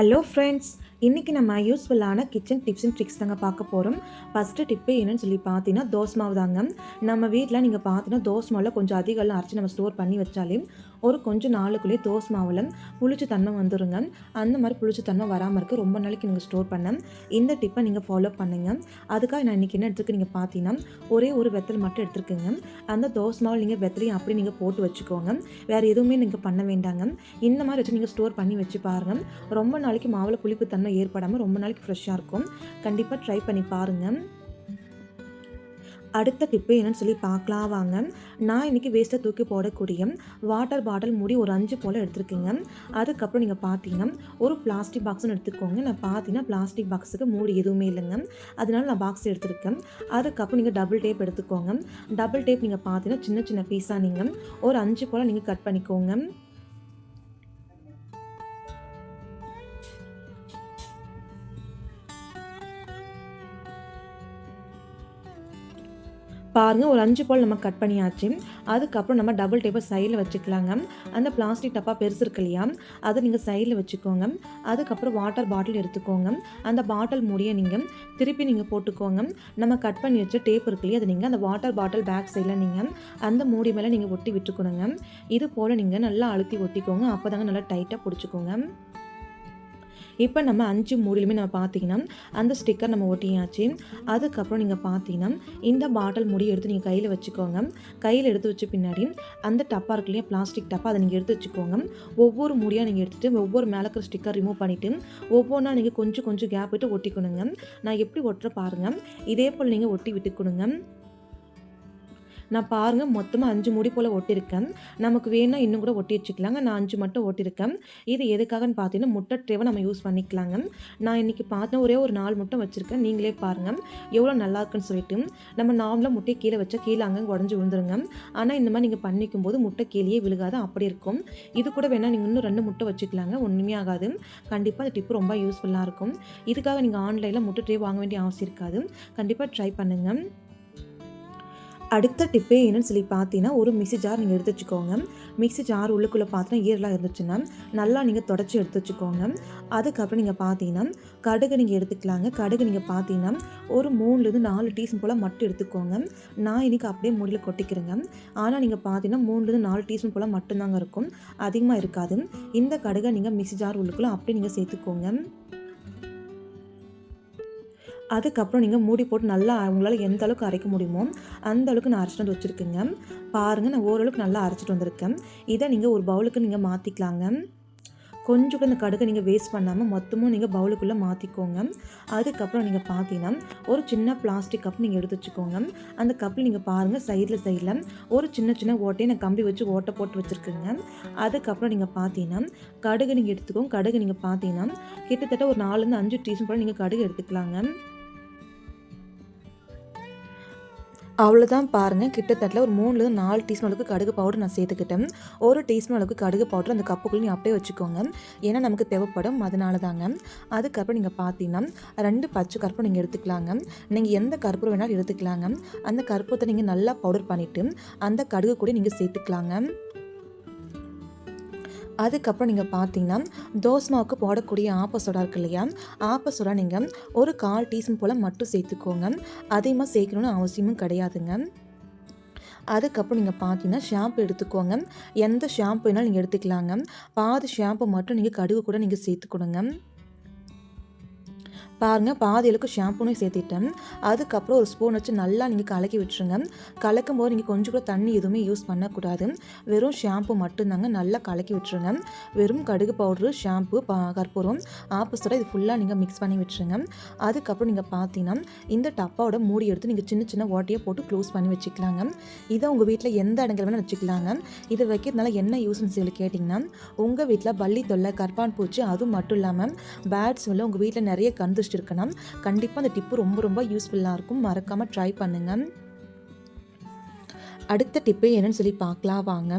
Hello friends இன்றைக்கி நம்ம யூஸ்ஃபுல்லான கிச்சன் டிப்ஸ் அண்ட் ட்ரிக்ஸ் தாங்க பார்க்க போகிறோம் ஃபஸ்ட்டு டிப்பு என்னென்னு சொல்லி பார்த்தீங்கன்னா தோசை மாவு தாங்க நம்ம வீட்டில் நீங்கள் பார்த்தீங்கன்னா தோசை மாவில் கொஞ்சம் அதிகம் அரைச்சி நம்ம ஸ்டோர் பண்ணி வச்சாலே ஒரு கொஞ்சம் நாளுக்குள்ளேயே தோசை மாவில் புளிச்ச தன்மை வந்துருங்க. அந்த மாதிரி புளிச்ச தன்மை வராமல் இருக்க ரொம்ப நாளைக்கு நீங்கள் ஸ்டோர் பண்ண. இந்த டிப்பை நீங்கள் ஃபாலோ பண்ணுங்கள் அதுக்காக நான் இன்றைக்கி என்ன எடுத்துருக்கு நீங்கள் பார்த்தீங்கன்னா ஒரே ஒரு வெத்தல் மட்டும் எடுத்துருக்குங்க. அந்த தோசை மாவில் நீங்கள் வெத்தலையும் அப்படி நீங்கள் போட்டு வச்சுக்கோங்க. வேறு எதுவுமே நீங்கள் பண்ண வேண்டாங்க. இந்த மாதிரி வச்சு நீங்கள் ஸ்டோர் பண்ணி வச்சு பாருங்கள் ரொம்ப நாளைக்கு மாவில் புளிப்பு தன்மை ஏற்படாமல் ரொம்ப நாளைக்கு ஃப்ரெஷ்ஷாக இருக்கும். கண்டிப்பாக ட்ரை பண்ணி பாருங்கள் அடுத்த டிப்பு என்னன்னு சொல்லி பார்க்கலாம் வாங்க நான் இன்றைக்கி வேஸ்ட்டை தூக்கி போடக்கூடிய வாட்டர் பாட்டில் மூடி ஒரு அஞ்சு போல் எடுத்துருக்கேங்க. அதுக்கப்புறம் நீங்கள் பார்த்தீங்கன்னா ஒரு பிளாஸ்டிக் பாக்ஸ்னு எடுத்துக்கோங்க. நான் பார்த்தீங்கன்னா பிளாஸ்டிக் பாக்ஸுக்கு மூடி எதுவுமே இல்லைங்க. அதனால நான் பாக்ஸ் எடுத்துருக்கேன். அதுக்கப்புறம் நீங்கள் டபுள் டேப் எடுத்துக்கோங்க. டபுள் டேப் நீங்கள் பார்த்தீங்கன்னா சின்ன சின்ன பீஸாக நீங்கள் ஒரு அஞ்சு போல் நீங்கள் கட் பண்ணிக்கோங்க. பாருங்கள் ஒரு அஞ்சு பால் நம்ம கட் பண்ணியாச்சு. அதுக்கப்புறம் நம்ம டபுள் டேப்பை சைடில் வச்சுக்கலாங்க. அந்த பிளாஸ்டிக் டப்பா பெருசு இருக்கு இல்லையா? அதை நீங்கள் சைடில் வச்சுக்கோங்க. அதுக்கப்புறம் வாட்டர் பாட்டில் எடுத்துக்கோங்க. அந்த பாட்டில் மூடியை நீங்கள் திருப்பி நீங்கள் போட்டுக்கோங்க. நம்ம கட் பண்ணி வச்ச டேப் இருக்கு இல்லையா? அதை நீங்கள் அந்த வாட்டர் பாட்டில் பேக் சைடில் நீங்கள் அந்த மூடி மேலே நீங்கள் ஒட்டி விட்டுக்கணுங்க. இது போல் நீங்கள் நல்லா அழுத்தி ஒட்டிக்கோங்க. அப்போ தாங்க நல்லா டைட்டாக பிடிச்சிக்கோங்க. இப்போ நம்ம அஞ்சு மூடிலுமே நம்ம பார்த்தீங்கன்னா அந்த ஸ்டிக்கர் நம்ம ஒட்டியாச்சு. அதுக்கப்புறம் நீங்கள் பார்த்தீங்கன்னா இந்த பாட்டில் முடி எடுத்து நீங்கள் கையில் வச்சுக்கோங்க. கையில் எடுத்து வச்ச பின்னாடி அந்த டப்பா இருக்கு இல்லையா பிளாஸ்டிக் டப்பா அதை நீங்கள் எடுத்து வச்சுக்கோங்க. ஒவ்வொரு முடியாக நீங்கள் எடுத்துகிட்டு ஒவ்வொரு மேலே இருக்கிற ஸ்டிக்கர் ரிமூவ் பண்ணிவிட்டு ஒவ்வொன்றா நீங்கள் கொஞ்சம் கொஞ்சம் கேப் விட்டு ஒட்டிக்கணுங்க. நான் எப்படி ஒட்டுற பாருங்கள் இதே போல் நீங்கள் ஒட்டி விட்டுக்கணுங்க. நான் பாருங்கள் மொத்தமாக அஞ்சு முடி போல் ஒட்டியிருக்கேன் நமக்கு வேணால் இன்னும் கூட ஒட்டி வச்சுக்கலாங்க. நான் அஞ்சு மட்டும் ஒட்டியிருக்கேன் இது எதுக்காகன்னு பார்த்தீங்கன்னா முட்டை ட்ரேவை நம்ம யூஸ் பண்ணிக்கலாங்க. நான் இன்றைக்கி பார்த்தேன் ஒரே ஒரு நாலு முட்டை வச்சுருக்கேன். நீங்களே பாருங்கள் எவ்வளோ நல்லா இருக்குன்னு சொல்லிட்டு. நம்ம நார்மலாக முட்டையை கீழே வச்சா கீழே அங்கே உடஞ்சி விழுந்துருங்க. ஆனால் இந்த மாதிரி நீங்கள் பண்ணிக்கும் போது முட்டை கீழே விழுகாத அப்படி இருக்கும். இது கூட வேணால் நீங்கள் இன்னும் ரெண்டு முட்டை வச்சுக்கலாங்க ஒன்றுமே ஆகாது. கண்டிப்பாக அந்த டிப்பு ரொம்ப யூஸ்ஃபுல்லாக இருக்கும். இதுக்காக நீங்கள் ஆன்லைனில் முட்டை ட்ரே வாங்க வேண்டிய அவசியம் இருக்காது. கண்டிப்பாக ட்ரை பண்ணுங்கள் அடுத்த டிப்பே என்னன்னு சொல்லி பார்த்தீங்கன்னா ஒரு மிக்சி ஜார் நீங்கள் எடுத்து வச்சுக்கோங்க. மிக்சி ஜார் உள்ளுக்குள்ளே பார்த்தீங்கன்னா ஈரலாக இருந்துச்சுன்னா நல்லா நீங்கள் தொடச்சி எடுத்து வச்சுக்கோங்க. அதுக்கப்புறம் நீங்கள் பார்த்தீங்கன்னா கடுகு நீங்கள் எடுத்துக்கலாங்க. கடுகு நீங்கள் பார்த்தீங்கன்னா ஒரு மூணுலேருந்து நாலு டீஸ்பூன் போல் மட்டும் எடுத்துக்கோங்க. நான் இன்றைக்கி அப்படியே முடியல கொட்டிக்கிறேங்க. ஆனால் நீங்கள் பார்த்தீங்கன்னா மூணுலேருந்து நாலு டீஸ்பூன் போல் மட்டும்தாங்க இருக்கும். அதிகமாக இருக்காது. இந்த கடுகை நீங்கள் மிக்சி ஜார் உள்ளுக்குள்ளே அப்படியே நீங்கள் சேர்த்துக்கோங்க. அதுக்கப்புறம் நீங்கள் மூடி போட்டு நல்லா உங்களால் எந்த அளவுக்கு அரைக்க முடியுமோ அந்த அளவுக்கு நான் அரைச்சிட்டு வந்து வச்சுருக்கேங்க. பாருங்கள் நான் ஓரளவுக்கு நல்லா அரைச்சிட்டு வந்திருக்கேன். இதை நீங்கள் ஒரு பவுலுக்கு நீங்கள் மாற்றிக்கலாங்க கொஞ்சம் கூட இந்த கடுகை நீங்கள் வேஸ்ட் பண்ணாமல் மொத்தமும் நீங்கள் பவுலுக்குள்ளே மாற்றிக்கோங்க அதுக்கப்புறம் நீங்கள் பார்த்தீங்கன்னா ஒரு சின்ன பிளாஸ்டிக் கப் நீங்கள் எடுத்து வச்சுக்கோங்க. அந்த கப்பில் நீங்கள் பாருங்கள் சைடில் சைடில் ஒரு சின்ன சின்ன ஓட்டையை நான் கம்பி வச்சு ஓட்டை போட்டு வச்சுருக்குங்க. அதுக்கப்புறம் நீங்கள் பார்த்தீங்கன்னா கடுகு நீங்கள் எடுத்துக்கோங்க. கடுகு நீங்கள் பார்த்தீங்கன்னா கிட்டத்தட்ட ஒரு நாலுலேருந்து அஞ்சு டீஸ்பூன் போல் நீங்கள் கடுகு எடுத்துக்கலாங்க. அவ்வளோதான் பாருங்கள் கிட்டத்தட்ட ஒரு மூணுலேருந்து நாலு டீஸ்பூன் அளவுக்கு கடுகு பவுடர் நான் சேர்த்துக்கிட்டேன். ஒரு டீஸ்பூன் அளவுக்கு கடுகு பவுடர் அந்த கப்புக்குள்ளே நீங்கள் அப்படியே வச்சுக்கோங்க. ஏன்னா நமக்கு தேவைப்படும் அதனால தாங்க அதுக்கப்புறம் நீங்கள் பார்த்தீங்கன்னா ரெண்டு பச்சை கற்பூரம் நீங்கள் எடுத்துக்கலாங்க. நீங்கள் எந்த கற்பூரம் வேணாலும் எடுத்துக்கலாங்க. அந்த கற்பூரத்தை நீங்கள் நல்லா பவுடர் பண்ணிவிட்டு அந்த கடுகு கூட நீங்கள் சேர்த்துக்கலாங்க. அதுக்கப்புறம் நீங்கள் பார்த்தீங்கன்னா தோசை மாவுக்கு போடக்கூடிய ஆப்பசோடா இருக்கு இல்லையா? ஆப்பசோடா நீங்கள் ஒரு கால் டீஸ்பூன் போல் மட்டும் சேர்த்துக்கோங்க. அதிகமாக சேர்க்கணுன்னு அவசியமும் கிடையாதுங்க. அதுக்கப்புறம் நீங்கள் பார்த்தீங்கன்னா ஷாம்பு எடுத்துக்கோங்க. எந்த ஷாம்பு வேணாலும் நீங்கள் எடுத்துக்கலாங்க. பாதி ஷாம்பு மட்டும் நீங்கள் கடுகு கூட நீங்கள் சேர்த்துக்கணுங்க பாருங்கள் பாதி அளவுக்கு ஷாம்புனும் சேர்த்துட்டேன். அதுக்கப்புறம் ஒரு ஸ்பூன் வச்சு நல்லா நீங்கள் கலக்கி விட்டுருங்க. கலக்கும் போது நீங்கள் கொஞ்சம் கூட தண்ணி எதுவுமே யூஸ் பண்ணக்கூடாது. வெறும் ஷாம்பு மட்டும்தாங்க நல்லா கலக்கி விட்டுருங்க. வெறும் கடுகு பவுட்ரு ஷாம்பு பா கற்பூரம் ஆப்போசிட்டாக இது ஃபுல்லாக நீங்கள் மிக்ஸ் பண்ணி விட்டுருங்க. அதுக்கப்புறம் நீங்கள் பார்த்தீங்கன்னா இந்த டப்பாவோட மூடி எடுத்து நீங்கள் சின்ன சின்ன ஓட்டையை போட்டு க்ளோஸ் பண்ணி வச்சுக்கலாங்க. இதை உங்கள் வீட்டில் எந்த இடங்கள் வேணால் வச்சுக்கலாங்க. இதை வைக்கிறதுனால என்ன யூஸ்ன்னு சொல்லி கேட்டிங்கன்னா உங்கள் வீட்டில் பள்ளி தொல்லை கற்பான் பூச்சி அதுவும் மட்டும் இல்லாமல் பேட்ஸ் உள்ள உங்கள் வீட்டில் நிறைய கந்து இன்ட்ரெஸ்ட் கண்டிப்பாக அந்த டிப்பு ரொம்ப ரொம்ப யூஸ்ஃபுல்லாக இருக்கும். மறக்காமல் ட்ரை பண்ணுங்கள் அடுத்த டிப்பு என்னன்னு சொல்லி பார்க்கலாம். வாங்க.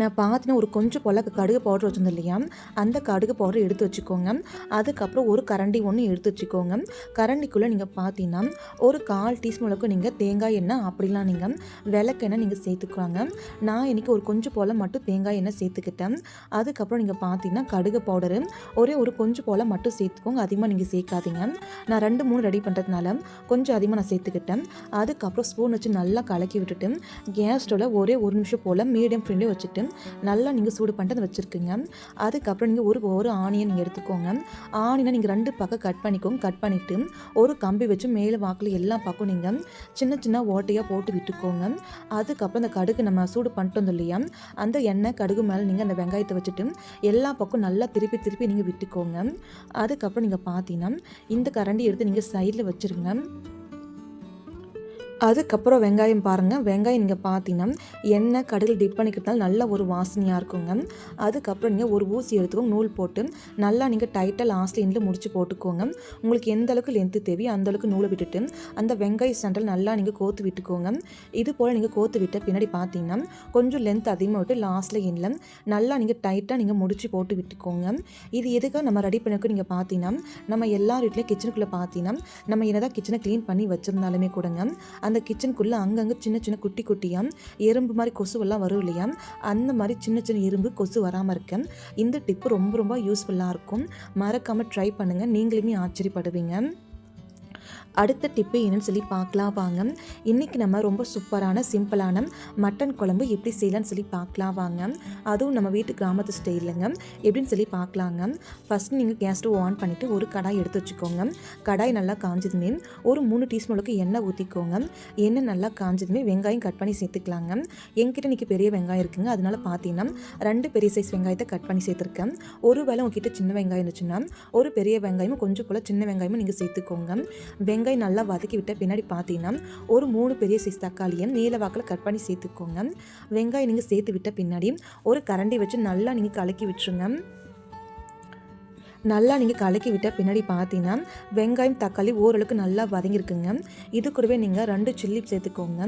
நான் பார்த்தீங்கன்னா ஒரு கொஞ்சம் போல் கடுகு பவுடர் வச்சுருந்தோம் இல்லையா? அந்த கடுகு பவுடர் எடுத்து வச்சுக்கோங்க. அதுக்கப்புறம் ஒரு கரண்டி ஒன்று எடுத்து வச்சுக்கோங்க. கரண்டிக்குள்ளே நீங்கள் பார்த்தீங்கன்னா ஒரு கால் டீஸ்பூன் அளவுக்கு நீங்கள் தேங்காய் எண்ணெய் அப்படிலாம் நீங்கள் விளக்கெண்ணெய் நீங்கள் சேர்த்துக்குவாங்க நான் இன்றைக்கி ஒரு கொஞ்சம் போல் மட்டும் தேங்காய் எண்ணெய் சேர்த்துக்கிட்டேன். அதுக்கப்புறம் நீங்கள் பார்த்தீங்கன்னா கடுகு பவுடரு ஒரே ஒரு கொஞ்சம் போல் மட்டும் சேர்த்துக்கோங்க. அதிகமாக நீங்கள் சேர்க்காதீங்க. நான் ரெண்டு மூணு ரெடி பண்ணுறதுனால கொஞ்சம் அதிகமாக நான் சேர்த்துக்கிட்டேன். அதுக்கப்புறம் ஸ்பூன் வச்சு நல்லா கலக்கி விட்டுட்டு கேஸ் ஸ்டவ்வில் ஒரே ஒரு நிமிஷம் போல் மீடியம் ஃப்ளேம்லேயே வச்சுட்டு நல்லா நீங்கள் சூடு பண்ணிட்டு அதை வச்சுருக்குங்க. அதுக்கப்புறம் நீங்கள் ஒரு ஒரு ஆனியன் நீங்கள் எடுத்துக்கோங்க. ஆனியனை நீங்கள் ரெண்டு பக்கம் கட் பண்ணிக்கோங்க. கட் பண்ணிவிட்டு ஒரு கம்பி வச்சு மேலே வாக்கில் எல்லா பக்கம் நீங்கள் சின்ன சின்ன ஓட்டையாக போட்டு விட்டுக்கோங்க. அதுக்கப்புறம் அந்த கடுகு நம்ம சூடு பண்ணிட்டு வந்தோம் இல்லையா? அந்த எண்ணெய் கடுகு மேலே நீங்கள் அந்த வெங்காயத்தை வச்சுட்டு எல்லா பக்கம் நல்லா திருப்பி திருப்பி நீங்கள் விட்டுக்கோங்க. அதுக்கப்புறம் நீங்கள் பார்த்தீங்கன்னா இந்த கரண்டி எடுத்து நீங்கள் சைடில் வச்சுருங்க. அதுக்கப்புறம் வெங்காயம் பாருங்கள் வெங்காயம் நீங்கள் பார்த்தீங்கன்னா எண்ணெய் கடலில் டிப் பண்ணிக்கிறதுனால நல்ல ஒரு வாசனையாக இருக்குங்க. அதுக்கப்புறம் நீங்கள் ஒரு ஊசி எடுத்துக்கோங்க. நூல் போட்டு நல்லா நீங்கள் டைட்டாக லாஸ்ட் எண்டில் முடிச்சு போட்டுக்கோங்க. உங்களுக்கு எந்த அளவுக்கு லென்த்து தேவையோ அந்த அளவுக்கு நூலை விட்டுட்டு அந்த வெங்காய சண்டல் நல்லா நீங்கள் கோத்து விட்டுக்கோங்க. இது போல் நீங்கள் கோத்து விட்ட பின்னாடி பார்த்தீங்கன்னா கொஞ்சம் லென்த் அதிகமாக விட்டு லாஸ்ட்டில் எண்ணில் நல்லா நீங்கள் டைட்டாக நீங்கள் முடிச்சு போட்டு விட்டுக்கோங்க. இது எதுக்காக நம்ம ரெடி பண்ணக்கு நீங்கள் பார்த்தீங்கன்னா நம்ம எல்லா வீட்லேயும் கிச்சனுக்குள்ளே பார்த்தீங்கன்னா நம்ம என்னதான் கிச்சனை க்ளீன் பண்ணி வச்சுருந்தாலுமே கூடங்க அந்த அந்த கிச்சனுக்குள்ளே அங்கங்கே சின்ன சின்ன குட்டி குட்டியாக எறும்பு மாதிரி கொசுவெல்லாம் வரும் இல்லையா? அந்த மாதிரி சின்ன சின்ன எறும்பு கொசு வராமல் இருக்க. இந்த டிப்பு ரொம்ப ரொம்ப யூஸ்ஃபுல்லாக இருக்கும். மறக்காமல் ட்ரை பண்ணுங்கள் நீங்களுமே ஆச்சரியப்படுவீங்க. அடுத்த டிப்பு என்னன்னு சொல்லி பார்க்கலாம் வாங்க. இன்றைக்கி நம்ம ரொம்ப சூப்பரான சிம்பிளான மட்டன் குழம்பு எப்படி செய்யலாம்னு சொல்லி பார்க்கலாம் வாங்க. அதுவும் நம்ம வீட்டு கிராமத்து ஸ்டைலுங்க எப்படின்னு சொல்லி பார்க்கலாங்க. ஃபஸ்ட் நீங்கள் கேஸ் ஸ்டவ் ஆன் பண்ணிவிட்டு ஒரு கடாய் எடுத்து வச்சுக்கோங்க. கடாய் நல்லா காஞ்சதுமே ஒரு மூணு டீஸ்பூனுக்கு எண்ணெய் ஊற்றிக்கோங்க எண்ணெய் நல்லா காஞ்சதுமே வெங்காயம் கட் பண்ணி சேர்த்துக்கலாங்க. எங்கிட்ட இன்றைக்கி பெரிய வெங்காயம் இருக்குங்க. அதனால பார்த்தீங்கன்னா ரெண்டு பெரிய சைஸ் வெங்காயத்தை கட் பண்ணி சேர்த்துருக்கேன். ஒரு வேளை உங்ககிட்ட சின்ன வெங்காயம் இருந்துச்சுன்னா ஒரு பெரிய வெங்காயமும் கொஞ்சம் போல் சின்ன வெங்காயமும் நீங்கள் சேர்த்துக்கோங்க. வெங்காயம் நல்லா வதக்கி விட்ட பின்னாடி பார்த்தீங்கன்னா ஒரு மூணு பெரிய சைஸ் தக்காளியும் நீலவாக்கில் கட் பண்ணி சேர்த்துக்கோங்க. வெங்காயம் நீங்கள் சேர்த்து விட்ட பின்னாடி ஒரு கரண்டி வச்சு நல்லா நீங்கள் கலக்கி விட்டுருங்க. நல்லா நீங்கள் கலக்கி விட்ட பின்னாடி பார்த்தீங்கன்னா வெங்காயம் தக்காளி ஓரளவுக்கு நல்லா வதங்கியிருக்குங்க. இது கூடவே நீங்கள் ரெண்டு சில்லி சேர்த்துக்கோங்க.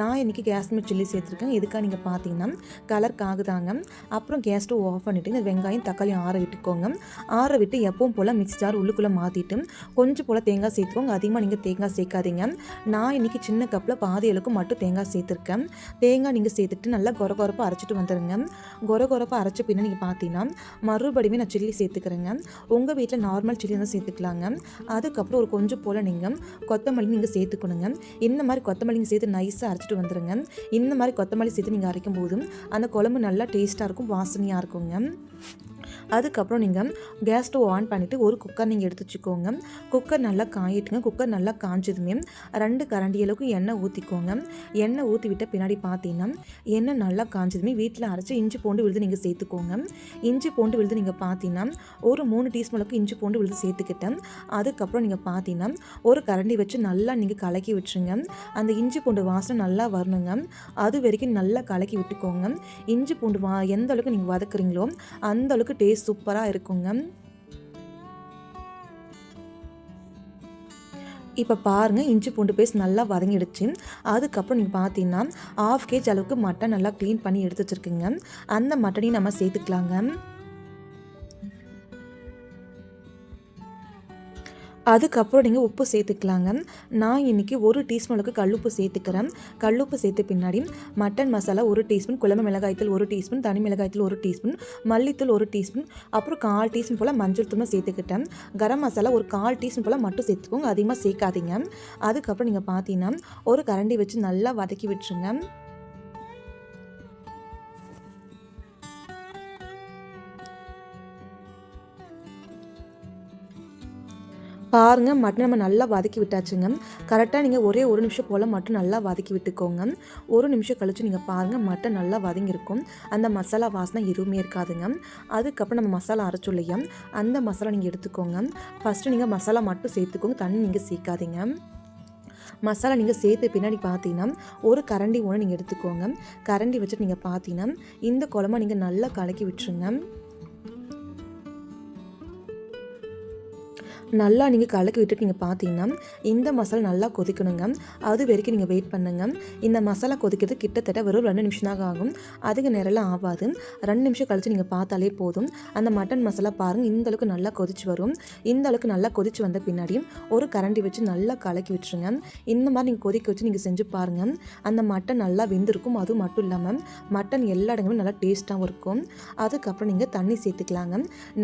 நான் இன்றைக்கி காஷ்மீர் சில்லி சேர்த்துருக்கேன். இதுக்காக நீங்கள் பார்த்தீங்கன்னா கலர் தாங்க அப்புறம் கேஸ் ஸ்டவ் ஆஃப் பண்ணிவிட்டு இந்த வெங்காயம் தக்காளி ஆற விட்டுக்கோங்க. ஆற விட்டு எப்பவும் போல் மிக்ஸ் ஜார் உள்ளுக்குள்ளே மாற்றிட்டு கொஞ்சம் போல் தேங்காய் சேர்த்துக்கோங்க. அதிகமாக நீங்கள் தேங்காய் சேர்க்காதீங்க. நான் இன்றைக்கி சின்ன கப்பில் பாதி அளவுக்கு மட்டும் தேங்காய் சேர்த்துருக்கேன். தேங்காய் நீங்கள் சேர்த்துட்டு நல்லா கொர கொரப்பாக அரைச்சிட்டு வந்துடுங்க கொர கொரப்பாக அரைச்ச பின்ன நீங்கள் பார்த்தீங்கன்னா மறுபடியுமே நான் சில்லி சேர்த்துக்கிறேங்க. உங்கள் வீட்டில் நார்மல் சில்லி தான் சேர்த்துக்கலாங்க. அதுக்கப்புறம் ஒரு கொஞ்சம் போல் நீங்கள் கொத்தமல்லி நீங்கள் சேர்த்துக்கணுங்க. இந்த மாதிரி கொத்தமல்லி சேர்த்து நைஸாக அரைச்சிட்டு வந்துடுங்க இந்த மாதிரி கொத்தமல்லி சேர்த்து நீங்கள் அரைக்கும் போது அந்த குழம்பு நல்லா டேஸ்ட்டாக இருக்கும் வாசனையாக இருக்குங்க. அதுக்கப்புறம் நீங்கள் கேஸ் ஸ்டவ் ஆன் பண்ணிவிட்டு ஒரு குக்கர் நீங்கள் எடுத்து வச்சுக்கோங்க. குக்கர் நல்லா காயிட்டுங்க. குக்கர் நல்லா காஞ்சதுமே ரெண்டு கரண்டி அளவுக்கு எண்ணெய் ஊற்றிக்கோங்க எண்ணெய் ஊற்றி விட்ட பின்னாடி பார்த்தீங்கன்னா எண்ணெய் நல்லா காஞ்சதுமே வீட்டில் அரைச்சி இஞ்சி பூண்டு விழுது நீங்கள் சேர்த்துக்கோங்க. இஞ்சி பூண்டு விழுது நீங்கள் பார்த்தீங்கன்னா ஒரு மூணு டீஸ்பூன் அளவுக்கு இஞ்சி பூண்டு விழுது சேர்த்துக்கிட்டேன் அதுக்கப்புறம் நீங்கள் பார்த்தீங்கன்னா ஒரு கரண்டி வச்சு நல்லா நீங்கள் கலக்கி விட்டுருங்க. அந்த இஞ்சி பூண்டு வாசனை நல்லா வரணுங்க. அது வரைக்கும் நல்லா கலக்கி விட்டுக்கோங்க. இஞ்சி பூண்டு வா எந்த அளவுக்கு நீங்கள் வதக்குறீங்களோ அந்த அளவுக்கு டேஸ்ட் சூப்பராக இருக்குங்க. இப்போ பாருங்கள் இஞ்சி பூண்டு பேஸ்ட் நல்லா வதங்கிடுச்சு. அதுக்கப்புறம் நீங்கள் பார்த்தீங்கன்னா ஆஃப் கேஜ் அளவுக்கு மட்டன் நல்லா க்ளீன் பண்ணி எடுத்து வச்சுருக்குங்க. அந்த மட்டனையும் நம்ம சேர்த்துக்கலாங்க. அதுக்கப்புறம் நீங்கள் உப்பு சேர்த்துக்கலாங்க. நான் இன்றைக்கி ஒரு டீஸ்பூனுக்கு கல்லுப்பு சேர்த்துக்கிறேன். கல்லுப்பு சேர்த்த பின்னாடி மட்டன் மசாலா ஒரு டீஸ்பூன் குழம்பு மிளகாய்த்தூள் ஒரு டீஸ்பூன் தனி மிளகாய்த்தூள் ஒரு டீஸ்பூன் மல்லித்தூள் ஒரு டீஸ்பூன் அப்புறம் கால் டீஸ்பூன் போல் மஞ்சள் தூளும் சேர்த்துக்கிட்டேன். கரம் மசாலா ஒரு கால் டீஸ்பூன் போல் மட்டும் சேர்த்துக்கோங்க அதிகமாக சேர்க்காதீங்க. அதுக்கப்புறம் நீங்கள் பார்த்தீங்கன்னா ஒரு கரண்டி வச்சு நல்லா வதக்கி விட்டுருங்க. பாருங்கள் மட்டன் நம்ம நல்லா வதக்கி விட்டாச்சுங்க. கரெக்டாக நீங்கள் ஒரே ஒரு நிமிஷம் போல் மட்டும் நல்லா வதக்கி விட்டுக்கோங்க. ஒரு நிமிஷம் கழித்து நீங்கள் பாருங்கள் மட்டன் நல்லா வதங்கியிருக்கும். அந்த மசாலா வாசனை எதுவுமே இருக்காதுங்க. அதுக்கப்புறம் நம்ம மசாலா அரைச்சோம் இல்லையா அந்த மசாலா நீங்கள் எடுத்துக்கோங்க. ஃபஸ்ட்டு நீங்கள் மசாலா மட்டும் சேர்த்துக்கோங்க. தண்ணி நீங்கள் சேர்க்காதீங்க. மசாலா நீங்கள் சேர்த்து பின்னாடி பார்த்தீங்கன்னா ஒரு கரண்டி ஒன்று நீங்கள் எடுத்துக்கோங்க. கரண்டி வச்சுட்டு நீங்கள் பார்த்தீங்கன்னா இந்த குழம்பை நீங்கள் நல்லா கலக்கி விட்டுருங்க. நல்லா நீங்கள் கலக்கி விட்டுட்டு நீங்கள் பார்த்தீங்கன்னா இந்த மசாலா நல்லா கொதிக்கணுங்க. அது வரைக்கும் நீங்கள் வெயிட் பண்ணுங்க. இந்த மசாலா கொதிக்கிறது கிட்டத்தட்ட வெறும் ரெண்டு நிமிஷம் தான் ஆகும். அதிக நேரம்லாம் ஆகாது. ரெண்டு நிமிஷம் கழித்து நீங்கள் பார்த்தாலே போதும். அந்த மட்டன் மசாலா பாருங்கள் இந்த அளவுக்கு நல்லா கொதிச்சு வரும். இந்த அளவுக்கு நல்லா கொதிச்சு வந்த பின்னாடி ஒரு கரண்டி வச்சு நல்லா கலக்கி விட்டுருங்க. இந்த மாதிரி நீங்கள் கொதிக்க வச்சு நீங்கள் செஞ்சு பாருங்கள் அந்த மட்டன் நல்லா வெந்திருக்கும். அதுவும் மட்டும் இல்லாமல் மட்டன் எல்லா இடங்களும் நல்லா டேஸ்ட்டாகவும் இருக்கும். அதுக்கப்புறம் நீங்கள் தண்ணி சேர்த்துக்கலாங்க.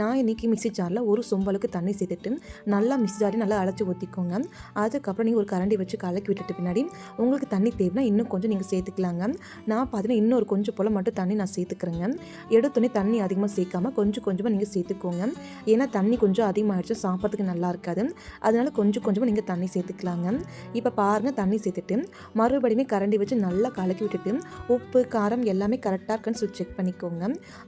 நான் இன்றைக்கி மிக்சி ஜாரில் ஒரு சொம்பளவுக்கு தண்ணி சேர்த்துட்டு நல்லா மிக்ஸ் ஜாரி நல்லா அழைச்சி ஊற்றிக்கோங்க அதுக்கப்புறம் நீங்கள் ஒரு கரண்டி வச்சு கலக்கி விட்டுட்டு பின்னாடி உங்களுக்கு தண்ணி தேவைன்னா இன்னும் கொஞ்சம் நீங்கள் சேர்த்துக்கலாங்க. நான் பார்த்தீங்கன்னா இன்னொரு கொஞ்சம் போல் மட்டும் தண்ணி நான் சேர்த்துக்கிறேங்க. எடுத்தோடனே தண்ணி அதிகமாக சேர்க்காம கொஞ்சம் கொஞ்சமாக நீங்கள் சேர்த்துக்கோங்க. ஏன்னா தண்ணி கொஞ்சம் அதிகமாகிடுச்சு சாப்பிட்றதுக்கு நல்லா இருக்காது. அதனால கொஞ்சம் கொஞ்சமாக நீங்கள் தண்ணி சேர்த்துக்கலாங்க. இப்போ பாருங்கள் தண்ணி சேர்த்துட்டு மறுபடியும் கரண்டி வச்சு நல்லா கலக்கி விட்டுட்டு உப்பு காரம் எல்லாமே கரெக்டாக இருக்குன்னு சொல்லி செக் பண்ணிக்கோங்க.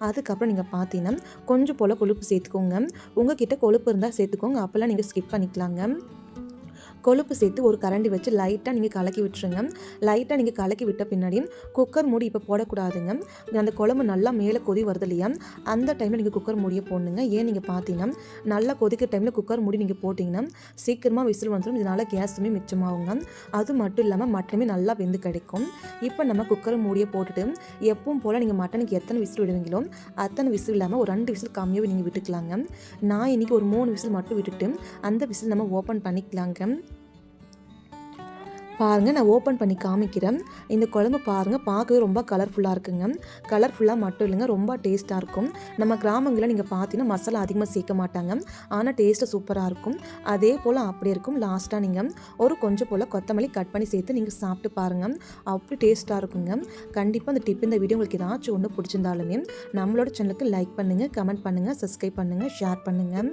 அதுக்கப்புறம் நீங்கள் பார்த்தீங்கன்னா கொஞ்சம் போல் கொழுப்பு சேர்த்துக்கோங்க. உங்ககிட்ட கொழுப்பு இருந்தால் சேர்த்துக்கோங்க. அப்போ ஸ்டெப்பெல்லாம் நீங்கள் ஸ்கிப் பண்ணிக்கலாங்க. கொழுப்பு சேர்த்து ஒரு கரண்டி வச்சு லைட்டாக நீங்கள் கலக்கி விட்டுருங்க. லைட்டாக நீங்கள் கலக்கி விட்ட பின்னாடி குக்கர் மூடி இப்போ போடக்கூடாதுங்க. அந்த குழம்பு நல்லா மேலே கொதி வருது இல்லையா? அந்த டைமில் நீங்கள் குக்கர் மூடியை போடணுங்க. ஏன் நீங்கள் பார்த்தீங்கன்னா நல்லா கொதிக்கிற டைமில் குக்கர் மூடி நீங்கள் போட்டிங்கன்னா சீக்கிரமாக விசில் வந்துடும் இதனால் கேஸுமே மிச்சமாகுங்க. அது மட்டும் இல்லாமல் மட்டனுமே நல்லா வெந்து கிடைக்கும். இப்போ நம்ம குக்கர் மூடியை போட்டுட்டு எப்பவும் போல் நீங்கள் மட்டனுக்கு எத்தனை விசில் விடுவீங்களோ அத்தனை விசில் இல்லாமல் ஒரு ரெண்டு விசில் கம்மியாகவே நீங்கள் விட்டுக்கலாங்க. நான் இன்றைக்கி ஒரு மூணு விசில் மட்டும் விட்டுட்டு அந்த விசில் நம்ம ஓப்பன் பண்ணிக்கலாங்க. பாருங்கள் நான் ஓப்பன் பண்ணி காமிக்கிறேன். இந்த குழம்பு பாருங்கள் பார்க்கவே ரொம்ப கலர்ஃபுல்லாக இருக்குங்க. கலர்ஃபுல்லாக மட்டும் இல்லைங்க ரொம்ப டேஸ்ட்டாக இருக்கும். நம்ம கிராமங்களில் நீங்கள் பார்த்தீங்கன்னா மசாலா அதிகமாக சேர்க்க மாட்டாங்க. ஆனால் டேஸ்ட்டு சூப்பராக இருக்கும். அதே போல் அப்படி இருக்கும். லாஸ்ட்டாக நீங்கள் ஒரு கொஞ்சம் போல் கொத்தமல்லி கட் பண்ணி சேர்த்து நீங்கள் சாப்பிட்டு பாருங்கள் அப்படி டேஸ்ட்டாக இருக்குங்க. கண்டிப்பாக அந்த டிப் இந்த வீடியோ உங்களுக்கு ஏதாச்சும் ஒன்று பிடிச்சிருந்தாலுமே நம்மளோட சேனலுக்கு லைக் பண்ணுங்கள் கமெண்ட் பண்ணுங்கள் சப்ஸ்கிரைப் பண்ணுங்கள் ஷேர் பண்ணுங்கள்